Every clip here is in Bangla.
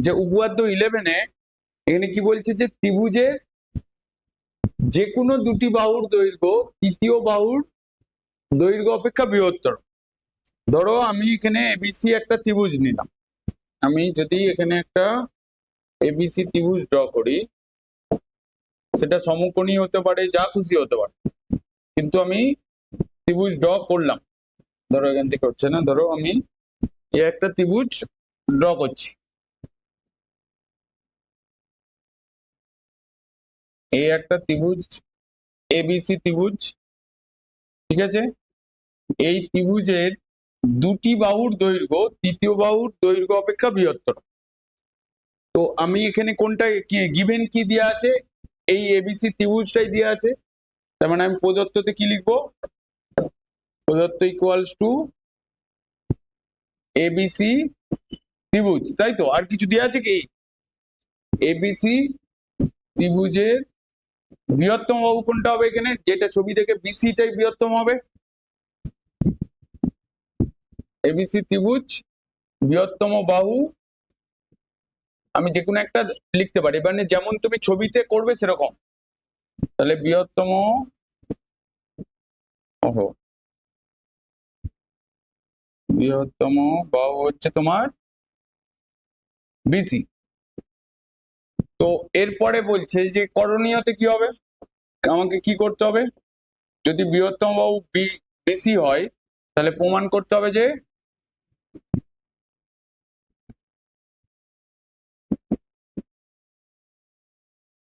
যে উপপাদ্য ইলেভেনে এখানে কি বলছে যে ত্রিভুজের যে কোনো দুটি বাহুর দৈর্ঘ্য, তৃতীয় বাহুর দৈর্ঘ্য অপেক্ষা বৃহত্তর। ধরো আমি এখানে এবিসি একটা ত্রিভুজ নিলাম। আমি যদি এখানে একটা এবিসি ত্রিভুজ ড্র করি, সেটা সমকোণী হতে পারে, যা খুশি হতে পারে। কিন্তু আমি ত্রিভুজ ড্র করলাম। ধরো এখান থেকে হচ্ছে না, ধরো আমি এই একটা ত্রিভুজ ড্র করছি। এই একটা ত্রিভুজ এবিসি ত্রিভুজ, ঠিক আছে? এই ত্রিভুজের দুটি বাহুর দৈর্ঘ্য তৃতীয় বাহুর দৈর্ঘ্য অপেক্ষা বৃহত্তর। তো আমি এখানে কোনটা, কি গিভেন কি দেওয়া আছে? এই এবিসি ত্রিভুজটাই দেওয়া আছে। তার মানে আমি প্রদত্ততে কি লিখব? প্রদত্ত ইকুয়ালস টু এবিসি ত্রিভুজ, তাই তো? আর কিছু দেওয়া আছে কি? এবিসি ত্রিভুজের বৃহত্তম বাহু কোনটা হবে এখানে? যেটা ছবি থেকে বিসিটাই বৃহত্তম হবে। এবিসি ত্রিভুজ, বৃহত্তম বাহু। আমি যে কোনো একটা লিখতে পারি। মানে যেমন তুমি ছবিতে করবে সেরকম। তাহলে বৃহত্তম, ওহো। বৃহত্তম বাহু হচ্ছে তোমার বিসি তো এরপরে বলছে যে করণীয়তে কি হবে? আমাকে কি করতে হবে? যদি বৃহত্তম বাহু বিসি হয়, তাহলে প্রমাণ করতে হবে যে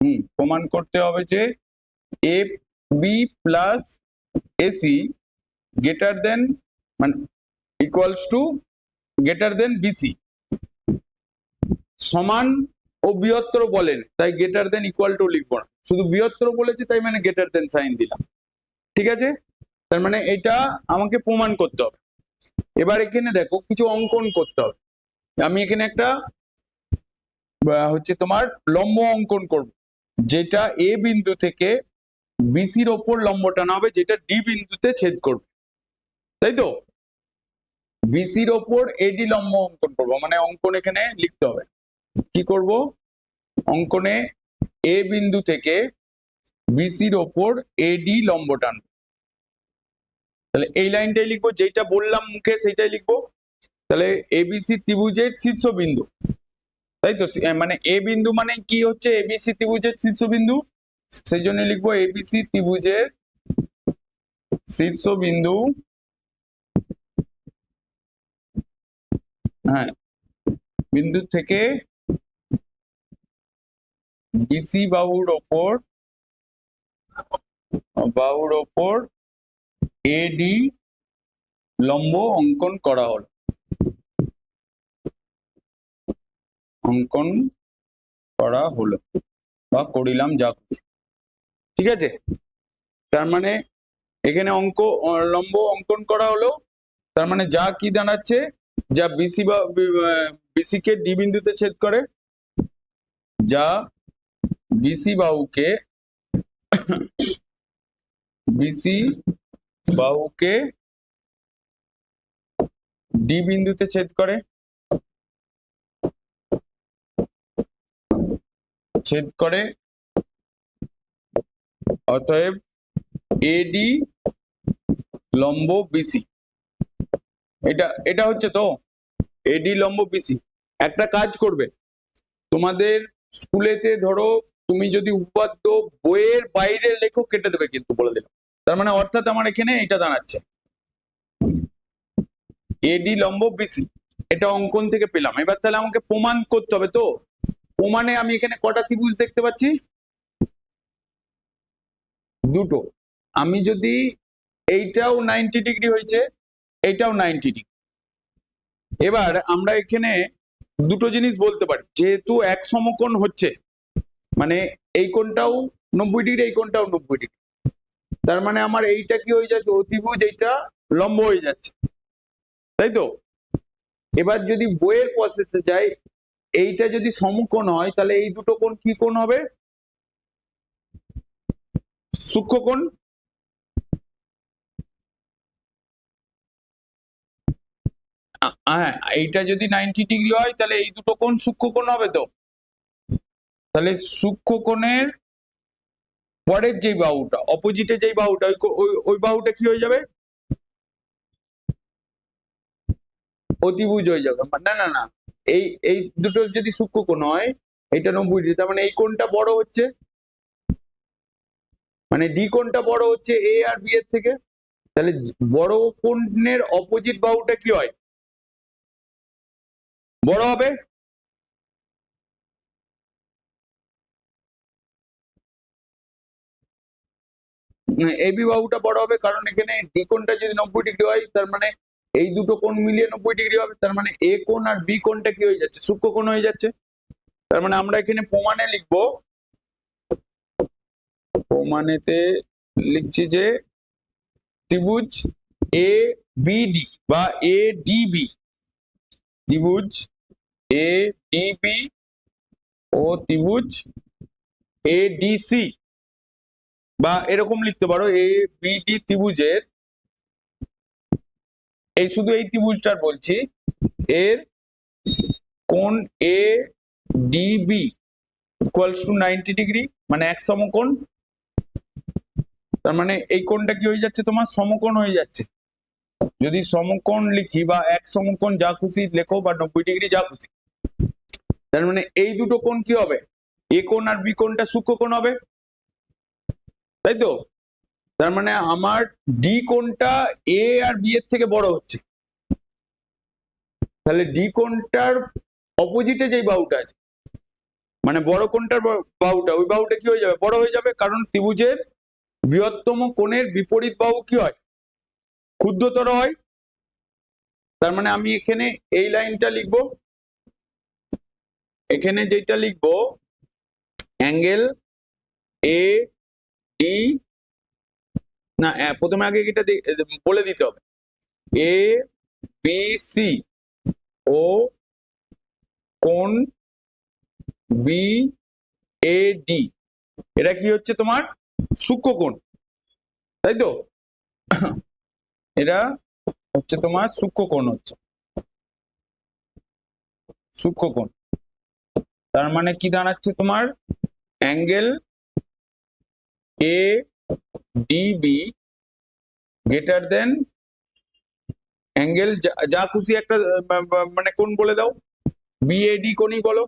হুম, প্রমাণ করতে হবে যে A B plus AC greater than মানে equals to greater than BC সমান ও বৃহত্তর বলেন, তাই গ্রেটার দেন ইকুয়াল টু লিখব না। শুধু বৃহত্তর বলেছে, তাই মানে গ্রেটার দেন সাইন দিলাম। ঠিক আছে? তার মানে এটা আমাকে প্রমাণ করতে হবে। এবার এখানে দেখো, কিছু অঙ্কন করতে হবে। আমি এখানে একটা হচ্ছে তোমার লম্ব অঙ্কন করব। যেটা এ বিন্দু থেকে বিসির ওপর লম্ব টানা হবে, যেটা ডি বিন্দুতে ছেদ করবে। তাই তো? বিসির ওপর এডি লম্ব অঙ্কন করব মানে অঙ্কন এখানে লিখতে হবে। কি করব? অঙ্কনে এ বিন্দু থেকে বিসির ওপর এডি লম্ব টানবো। তাহলে এই লাইনটাই লিখব যেটা বললাম মুখে সেইটাই লিখব। তাহলে এবিসি ত্রিভুজের শীর্ষবিন্দু তাই তো? মানে এ বিন্দু মানে কি হচ্ছে? এবিসি ত্রিভুজের শীর্ষবিন্দু সেই জন্য লিখব এবিসি ত্রিভুজের শীর্ষবিন্দু হ্যাঁ বিন্দু থেকে বিসি বাহুর ওপর বাহুর ওপর এডি লম্ব অঙ্কন করা হলো। অঙ্কন করা হলো বা করিলাম যা। ঠিক আছে? তার মানে এখানে অঙ্ক, লম্ব অঙ্কন করা হলো। তার মানে যা কি দাঁড়াচ্ছে? যা বিসি বা বিসি কে ডি বিন্দুতে ছেদ করে, যা বিসি বাহুকে বিসি বাহুকে ডি বিন্দুতে ছেদ করে ছেদ করে, অতএব এডি লম্ব বিসি এটা এটা হচ্ছে তো এডি লম্ব বিসি একটা কাজ করবে, তোমাদের স্কুলেতে ধরো তুমি যদি উপাদ্য বইয়ের বাইরে লেখো কেটে দেবে কিন্তু বলে দিলাম। তার মানে অর্থাৎ আমার এখানে এটা দাঁড়াচ্ছে। এডি লম্ব বিসি এটা অঙ্কন থেকে পেলাম। এবার তাহলে আমাকে প্রমাণ করতে হবে তো? প্রমাণে আমি এখানে কটা ত্রিভুজ দেখতে পাচ্ছি? দুটো। আমি যদি এইটাও নাইনটি ডিগ্রি হয়েছে এইটাও নাইনটি ডিগ্রি এবার আমরা এখানে দুটো জিনিস বলতে পারি। যেহেতু এক সমকোণ হচ্ছে মানে এই কোণটাও নব্বই ডিগ্রি এই কোণটাও নব্বই ডিগ্রি তার মানে আমার এইটা কি হয়ে যাচ্ছে? অতিভুজ এইটা লম্ব হয়ে যাচ্ছে। তাই তো? এবার যদি বইয়ের প্রসেসে যাই, এইটা যদি সমকোণ হয়, তাহলে এই দুটো কোণ কি কোণ হবে? সূক্ষ্মকোণ হ্যাঁ এইটা যদি নাইনটি ডিগ্রি হয়, তাহলে এই দুটো কোণ সূক্ষ্ম কোণ হবে তো? তাহলে সূক্ষ্ম কোণের পরের যেই বাহুটা অপোজিটে যেই বাহুটা, ওই ওই- বাহুটা কি হয়ে যাবে? অতিভুজ হয়ে যাবে। না না না, এই এই দুটো যদি সূক্ষ্ম কোণ হয়, এটা নব্বই ডিগ্রি, তার মানে এই কোণটা বড় হচ্ছে। মানে ডি কোণটা বড় হচ্ছে এ আর বি এর থেকে। তাহলে বড় কোণের অপোজিট বাহুটা কি হয়? বড় হবে? এবি বাহুটা বড় হবে, কারণ এখানে ডি কোণটা যদি নব্বই ডিগ্রি হয়, তার মানে এই দুটো কোণ মিলিয়ে নব্বই ডিগ্রি হবে, তার মানে এ কোণ আর বি কোণটা কি হয়ে যাচ্ছে? সূক্ষ্ম কোণ হয়ে যাচ্ছে। তার মানে আমরা এখানে প্রমাণে লিখব, প্রমাণেতে লিখছি যে ত্রিভুজ এ বিডি বা এ ডিবি ত্রিভুজ এ ডিবি ও ত্রিভুজ এ ডিসি বা এরকম লিখতে পারো এ বিডি ত্রিভুজের, এই শুধু এই ত্রিভুজটার বলছি, এর কোন A DB equals to ninety degree মানে এক সমকোণ। তার মানে এই কোণটা কি হয়ে যাচ্ছে তোমার? সমকোণ হয়ে যাচ্ছে। যদি সমকোণ লিখি বা এক সমকোণ যা খুশি লেখো বা নব্বই ডিগ্রি যা খুশি। তার মানে এই দুটো কোণ কি হবে? এ কোণ আর বি কোণটা সূক্ষ্ম কোণ হবে। তাই তো তার মানে আমার ডি কোণটা এ আর বি এর থেকে বড় হচ্ছে। তাহলে ডি কোণটার অপোজিটে যেই বাহুটা আছে মানে বড় কোনটার বা- বাহুটা, ওই বাহুটা কি হয়ে যাবে? বড় হয়ে যাবে কারণ ত্রিভুজের বৃহত্তম কোণের বিপরীত বাহু কি হয়? ক্ষুদ্রতর হয়। তার মানে আমি এখানে এই লাইনটা লিখব। এখানে যেটা লিখব, অ্যাঙ্গেল এ ডি না প্রথমে আগে এটা বলে দিতে হবে। এ, বি, সি, ও কোণ বি, এ, ডি, এটা কি হচ্ছে তোমার? সূক্ষ্মকোণ তাই তো? এটা হচ্ছে তোমার সূক্ষ্মকোণ হচ্ছে। সূক্ষ্মকোণ তার মানে কি দাঁড়াচ্ছে তোমার? Angle A DB greater than angle যা খুশি একটা মানে কোণ বলে দাও। বিএডি কোণই বলো।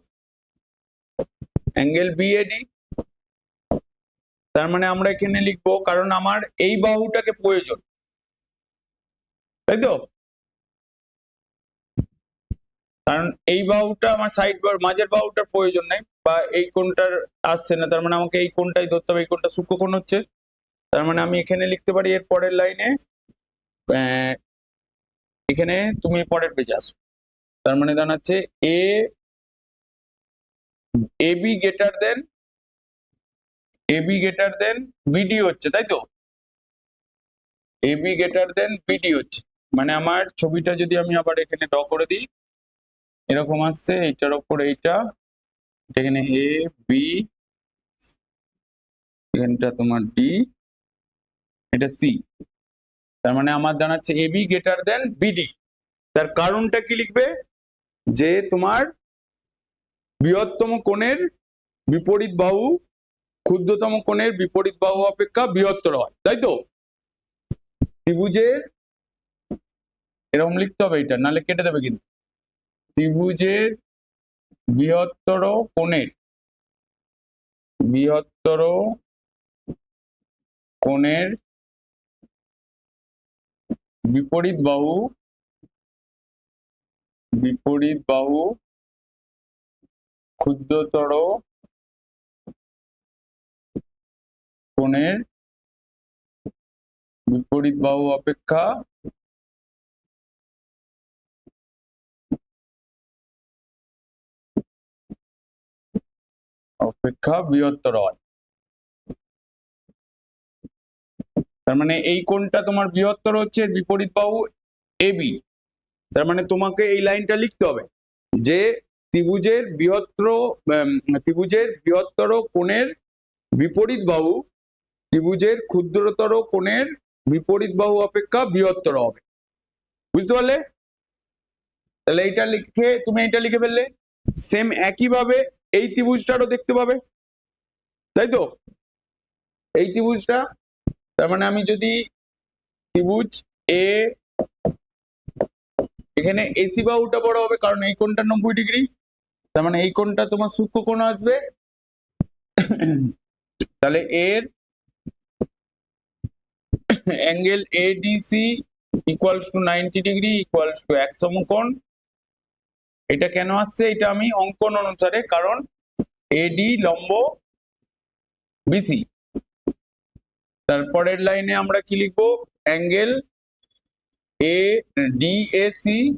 অ্যাঙ্গেল বিএডি তার মানে আমরা এখানে লিখব, কারণ আমার এই বাহুটাকে প্রয়োজন। তাই তো? কারণ এই বাহুটা আমার সাইড মাঝের বাহুটার প্রয়োজন নেই, বা এই কোনটার আসছে না, তার মানে আমাকে এই কোনটাই ধরতে হবে, এই কোনটা সূক্ষ্ম কোণ হচ্ছে। তার মানে আমি এখানে লিখতে পারি এর পরের লাইনে এখানে তুমি পরের পেজে আসো। তার মানে দাঁড়াচ্ছে A A B greater than A B greater than BD হচ্ছে, তাই তো? A B greater than BD হচ্ছে। মানে আমার ছবিটা যদি আমি আবার এখানে ড্র করে দিই এরকম আসছে, এইটার ওপর এইটা। এখানে এ বি এখানটা তোমার ডি এটা সি তার মানে আমার জানাচ্ছে A B greater than BD তার কারণটা কি লিখবে? যে তোমার বৃহত্তম কোণের বিপরীত বাহু, ক্ষুদ্রতম কোণের বিপরীত বাহু অপেক্ষা বৃহত্তর হয়। তাই তো? ত্রিভুজের, এরকম লিখতে হবে এটা, নাহলে কেটে দেবে কিন্তু। ত্রিভুজের বৃহত্তর কোণের বৃহত্তর কোণের বিপরীত বাহু বিপরীত বাহু ক্ষুদ্রতর কোণের বিপরীত বাহু অপেক্ষা অপেক্ষা বৃহত্তর হয়। তার মানে এই কোণটা তোমার বৃহত্তর হচ্ছে বিপরীত বাহু এবি তার মানে তোমাকে এই লাইনটা লিখতে হবে যে ত্রিভুজের বৃহত্তর ত্রিভুজের বৃহত্তর কোণের বিপরীত বাহু, ত্রিভুজের ক্ষুদ্রতর কোণের বিপরীত বাহু অপেক্ষা বৃহত্তর হবে। বুঝতে পারলে? তাহলে এইটা লিখে, তুমি এইটা লিখে ফেললে। সেম একই ভাবে এই ত্রিভুজটারও দেখতে পাবে। তাই তো? এই ত্রিভুজটা, তার মানে আমি যদি ত্রিভুজ এ এখানে এসি বাহুটা বড় হবে, কারণ এই কোণটা নব্বই ডিগ্রি। তার মানে এই কোণটা তোমার সূক্ষ্ম কোণ আসবে। তাহলে এর angle ADC equals to ninety degree equals to এক সমকোণ। এটা কেন আসছে? এটা আমি অঙ্কন অনুসারে, কারণ এডি লম্ব বিসি তারপরের লাইনে আমরা কি লিখব? Angle A D A DAC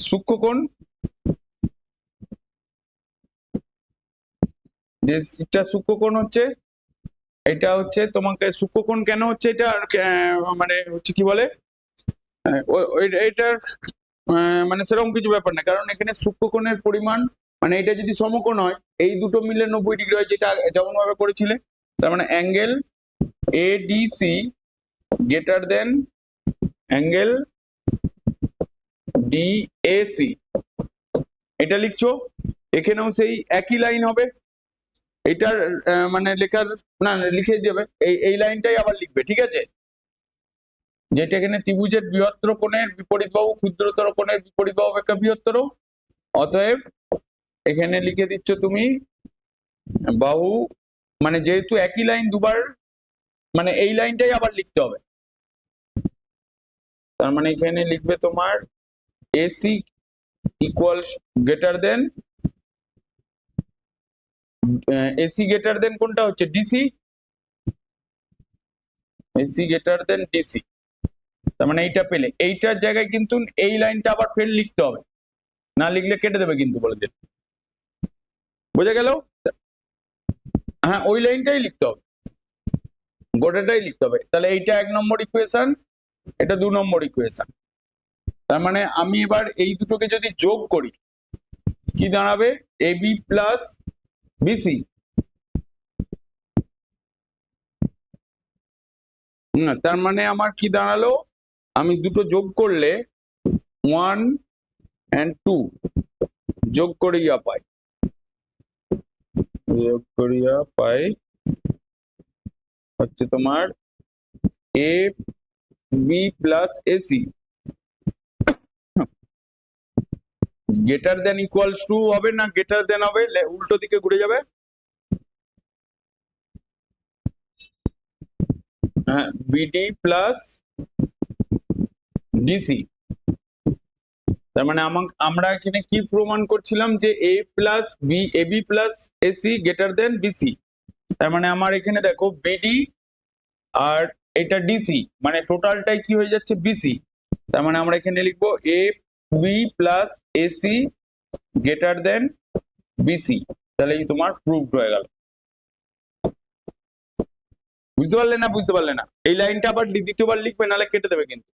সূক্ষ্মকোণ। যেটা সূক্ষ্মকোণ হচ্ছে, এটা হচ্ছে তোমাকে সূক্ষ্মকোণ কেন হচ্ছে? এটা মানে হচ্ছে কি বলে? ওই- এটার মানে সেরকম কিছু ব্যাপার না। কারণ এখানে সূক্ষ্মকোণের পরিমাণ মানে এটা যদি সমকোণ হয় এই দুটো মিলে নব্বই ডিগ্রি হয় যেটা যেমন ভাবে করেছিলে তার মানে angle A ADC greater than angle DAC এটা লিখছো? এখানেও সেই একই লাইন হবে। এটার মানে লেখার না না, লিখে দেবে এই এই লাইনটাই আবার লিখবে ঠিক আছে? যেটা এখানে ত্রিভুজের বৃহত্তর কোণের বিপরীত বাহু ক্ষুদ্রতর কোণের বিপরীত বাহু অপেক্ষা বৃহত্তর। অতএব এখানে লিখে দিচ্ছ তুমি বাহু মানে যেহেতু একই লাইন দুবার মানে এই লাইনটাই আবার লিখতে হবে। তার মানে এখানে লিখবে তোমার AC equals greater than AC greater than কোনটা হচ্ছে? DC AC greater than DC তার মানে এইটা পেলে। এইটার জায়গায় কিন্তু এই লাইনটা আবার ফের লিখতে হবে। না লিখলে কেটে দেবে কিন্তু বলে দিন বোঝা গেল? হ্যাঁ ওই লাইনটাই লিখতে হবে। গোটাটাই লিখতে হবে। তাহলে এইটা এক নম্বর ইকুয়েশন এটা দু নম্বর ইকুয়েশন তার মানে আমি এবার এই দুটোকে যদি যোগ করি, কি দাঁড়াবে? এ বি প্লাস বিসি তার মানে আমার কি দাঁড়াল? আমি দুটো যোগ করলে ওয়ান অ্যান্ড টু যোগ করিয়া পাই। যোগ করিয়া পাই হচ্ছে তোমার A B plus AC greater than equals to হবে না গ্রেটার দেন হবে? উল্টো দিকে ঘুরে যাবে। হ্যাঁ বিডি প্লাস ডিসি তার মানে আমরা এখানে কি প্রমাণ করছিলাম যে A plus B A B plus AC greater than BC তার মানে আমার এখানে দেখো বিডি আর এটা ডিসি মানে টোটালটাই কি হয়ে যাচ্ছে বিসি তার মানে আমরা এখানে লিখব A B plus AC greater than BC তাহলে তোমার প্রুভড হয়ে গেল। বুঝতে পারলে না? বুঝতে পারলে না। এই লাইনটা আবার দ্বিতীয়বার লিখবে, নাহলে কেটে দেবে কিন্তু।